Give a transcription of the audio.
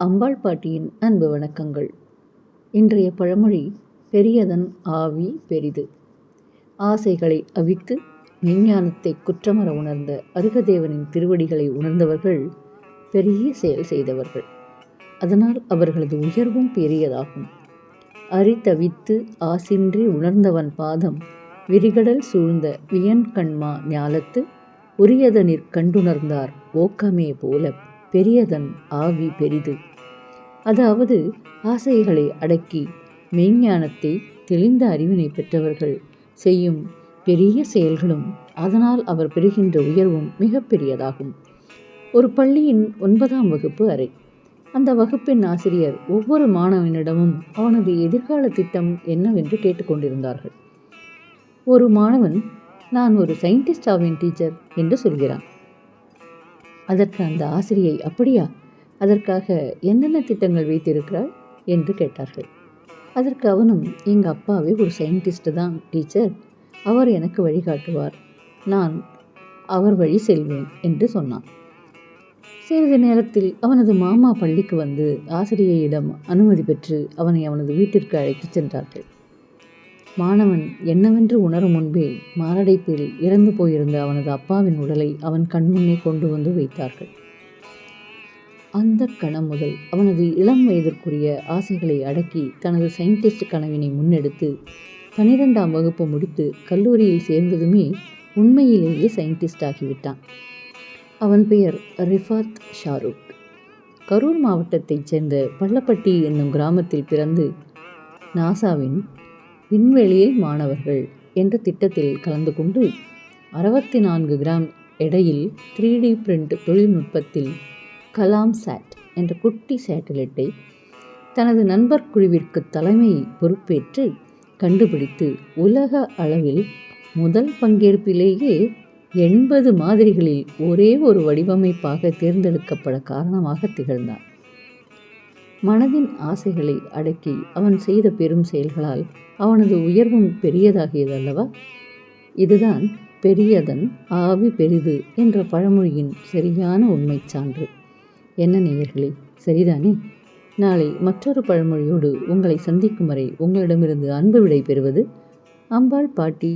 அம்பாள் பாட்டியின் அன்பு வணக்கங்கள். இன்றைய பழமொழி பெரியதன் ஆவி பெரிது ஆசைகளை அவித்து விஞ்ஞானத்தை குற்றமற உணர்ந்த அருகதேவனின் திருவடிகளை உணர்ந்தவர்கள் பெரிய செயல் செய்தவர்கள். அதனால் அவர்களது உயர்வும் பெரியதாகும். அரித்தவித்து ஆசின்றி உணர்ந்தவன் பாதம் விரிகடல் சூழ்ந்த வியன்கண்மா ஞாலத்து உரியதனிற் கண்டுணர்ந்தார் ஓக்கமே போல பெரியதன் ஆவி பெரிது. அதாவது ஆசைகளை அடக்கி மெய்ஞானத்தை தெளிந்த அறிவினை பெற்றவர்கள் செய்யும் பெரிய செயல்களும் அதனால் அவர் பெறுகின்ற உயர்வும் மிகப்பெரியதாகும் ஒரு பள்ளியின் ஒன்பதாம் வகுப்பு அறை. அந்த வகுப்பின் ஆசிரியர் ஒவ்வொரு மாணவனிடமும் அவனது எதிர்கால திட்டம் என்னவென்று கேட்டுக்கொண்டிருந்தார்கள் ஒரு மாணவன் நான் ஒரு சயின்டிஸ்ட் ஆவேன் டீச்சர் என்று சொல்கிறான். அதற்கு அந்த ஆசிரியை அப்படியா? அதற்காக என்னென்ன திட்டங்கள் வைத்திருக்கிறாய் என்று கேட்டார்கள். அதற்கு அவனும் எங்கள் அப்பாவே ஒரு சயின்டிஸ்ட் தான் டீச்சர் அவர் எனக்கு வழிகாட்டுவார் நான் அவர் வழி செல்வேன் என்று சொன்னான். சிறிது நேரத்தில் அவனது மாமா பள்ளிக்கு வந்து ஆசிரியையிடம் அனுமதி பெற்று அவனை அவனது வீட்டிற்கு அழைத்துச் சென்றார்கள். மாணவன் என்னவென்று உணரும் முன்பே மாரடைப்பில் இறந்து போயிருந்த அவனது அப்பாவின் உடலை அவன் கண்முன்னே கொண்டு வந்து வைத்தார்கள். அந்த கணம் முதல் அவனது இளம் வயதிற்குரிய ஆசைகளை அடக்கி தனது சயின்டிஸ்ட் கனவினை முன்னெடுத்து பனிரெண்டாம் வகுப்பு முடித்து கல்லூரியில் சேர்ந்ததுமே உண்மையிலேயே சயின்டிஸ்ட் ஆகிவிட்டான். அவன் பெயர் ரிஃபாத் ஷாருக். கரூர் மாவட்டத்தைச் சேர்ந்த பள்ளப்பட்டி என்னும் கிராமத்தில் பிறந்து நாசாவின் விண்வெளியில் மாணவர்கள் என்ற திட்டத்தில் கலந்து கொண்டு அறுபத்தி நான்கு கிராம் எடையில் த்ரீ டி பிரிண்ட் தொழில்நுட்பத்தில் கலாம் சாட் என்ற குட்டி சேட்டலைட்டை தனது நண்பர் குழுவிற்கு தலைமை பொறுப்பேற்று கண்டுபிடித்து உலக அளவில் முதல் பங்கேற்பிலேயே எண்பது மாதிரிகளில் ஒரே ஒரு வடிவமைப்பாக தேர்ந்தெடுக்கப்பட காரணமாக திகழ்ந்தார் மனதின் ஆசைகளை அடக்கி அவன் செய்த பெரும் செயல்களால் அவனது உயர்வும் பெரியதாகியது அல்லவா? இதுதான் பெரியதன் ஆவி பெரிது என்ற பழமொழியின் சரியான உண்மை சான்று. என்ன நேயர்களே? சரிதானே? நாளை மற்றொரு பழமொழியோடு உங்களை சந்திக்கும் வரை உங்களிடமிருந்து அன்பு விடை பெறுவது அம்பாள் பாட்டி